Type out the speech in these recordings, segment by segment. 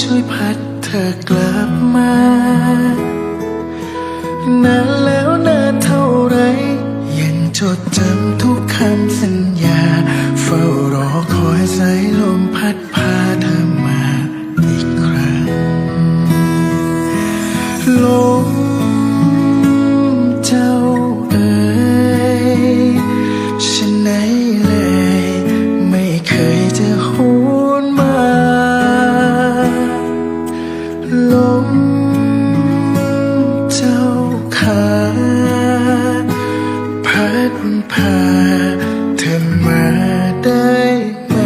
ช่วยพัดเธอกลับมานานแล้วนานเท่าไร ยังจดจำทุกคำสัญญา เฝ้ารอคอยสายลมพัดพาเธอมาอีกครั้งลม พาเธอมาได้ไหม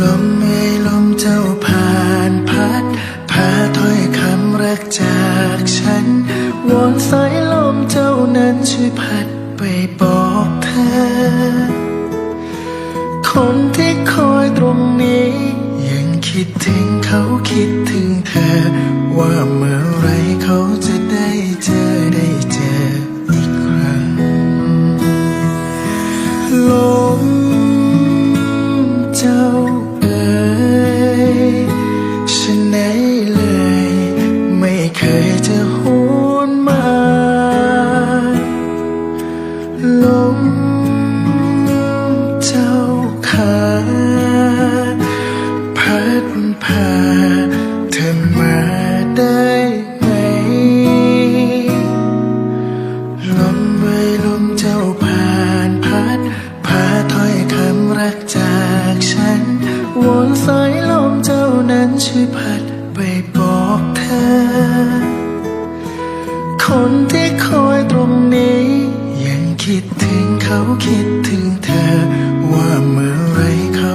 ลมไม่ลมเจ้าผ่านพัด พาถ้อยคำรักจากฉัน วอนสายลมเจ้านั้นช่วยพัดไปบอกเธอ คนที่คอยตรงนี้ ยังคิดถึงเขาคิดถึงเธอว่าเมื่อาเธอมาได้ไหม ลมไว้ลมเจ้าผ่านพัดพาถ้อยคำรักจากฉัน วนสายลมเจ้านั้นช่วยพัดไปบอกเธอ คนที่คอยตรงนี้ ยังคิดถึงเขาคิดถึงเธอ ว่าเมื่อไรเขา